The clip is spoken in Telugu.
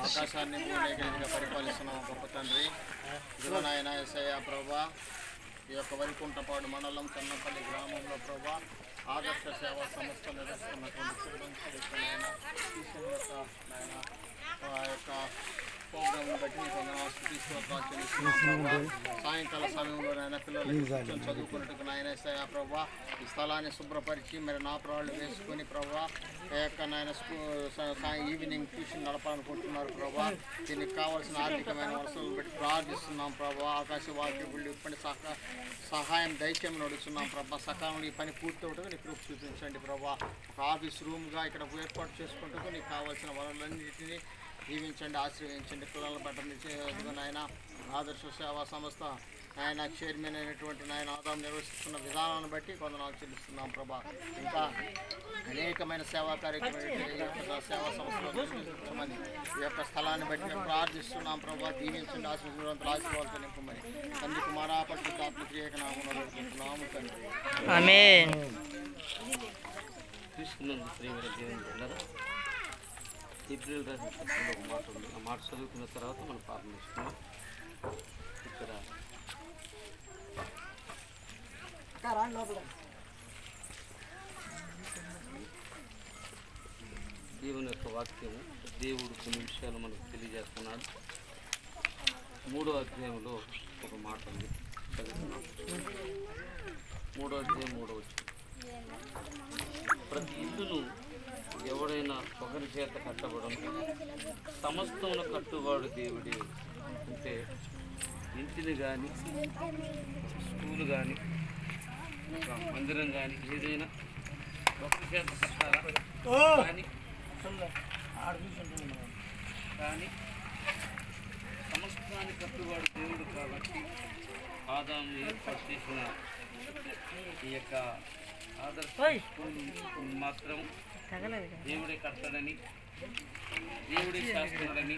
ఆకాశాన్ని భూమిగా పరిపాలిస్తున్నాం గొప్ప తండ్రి ఇదిగో నాయన ఎస్ఐయా ప్రభా ఈ యొక్క వరికుంటపాడు మండలం చెన్నపల్లి గ్రామంలో ప్రభా ఆదర్శ సేవా సంస్థ నిర్వహిస్తున్నటువంటి యొక్క ఆ యొక్క ప్రోగ్రామ్ బట్టి నీకు సాయంకాల సమయంలో నాయన పిల్లలు కూర్చొని చదువుకున్నట్టుకు నాయన ఎస్ఐయా ప్రభా ఈ స్థలాన్ని శుభ్రపరిచి మరి నా ప్రాళ్ళు వేసుకొని ప్రభా యొక్క నాయన ఈవినింగ్ ట్యూషన్ నడపాలనుకుంటున్నారు ప్రభా దీనికి కావాల్సిన ఆర్థికమైన వసతులు బట్టి ప్రార్థిస్తున్నాం ప్రభా ఆకాశ వాక్యులు ఇప్పటి సహా సహాయం దైత్యం నడుస్తున్నాం ప్రభా సకాలంలో ఈ పని పూర్తి అవుతుంది నీ రూపు చూపించండి ప్రభా ఒక ఆఫీస్ రూమ్గా ఇక్కడ ఏర్పాటు చేసుకుంటూ నీకు కావాల్సిన వనరులన్నింటినీ దీవించండి ఆశ్రయించండి పిల్లలను పట్టణ నాయన ఆదర్శ సేవా సంస్థ ఆయన చైర్మన్ అయినటువంటి నాయన ఆదాయం నిర్వహిస్తున్న విధానాన్ని బట్టి కొందనాలు చెల్లిస్తున్నాం ప్రభా. ఇంకా అనేకమైన సేవా కార్యక్రమాలు సేవా సంస్థలు ఈ యొక్క స్థలాన్ని బట్టి మేము ప్రార్థిస్తున్నాం ప్రభా. దీవించండి ఆశీర్వాదాలు ఆశీర్వాదాలతో నింపమని. తండ్రి కుమారా పరిశుద్ధాత్మ నామం తండ్రి. ఏప్రిల్ రాసిన ఒక మాట ఉంది. ఆ మాట చదువుకున్న తర్వాత మనం ప్రార్థన చేసుకున్నాం ఇక్కడ. దేవుని యొక్క వాక్యము దేవుడు కొన్ని విషయాలు మనకు తెలియజేస్తున్నాడు. మూడో అధ్యాయంలో ఒక మాట ఉంది. చదువుతున్నాం మూడో అధ్యాయం మూడో వచ్చింది ప్రతి ఇల్లును ఎవడైనా ఒకరి చేత కట్టబడను సమస్తమును కట్టువాడు దేవుడే. అంటే ఇంటిని కానీ స్కూల్ కానీ ఒక మందిరం కానీ ఏదైనా ఒకరి చేత కట్టాలా? కానీ కానీ సమస్తాన్ని కట్టువాడు దేవుడు కాబట్టి ఆదాము ఏర్పాటు చేసిన ఈ యొక్క ఆదర్శ మాత్రం దేవుడే కడతాడని దేవుడే చేస్తున్నాడని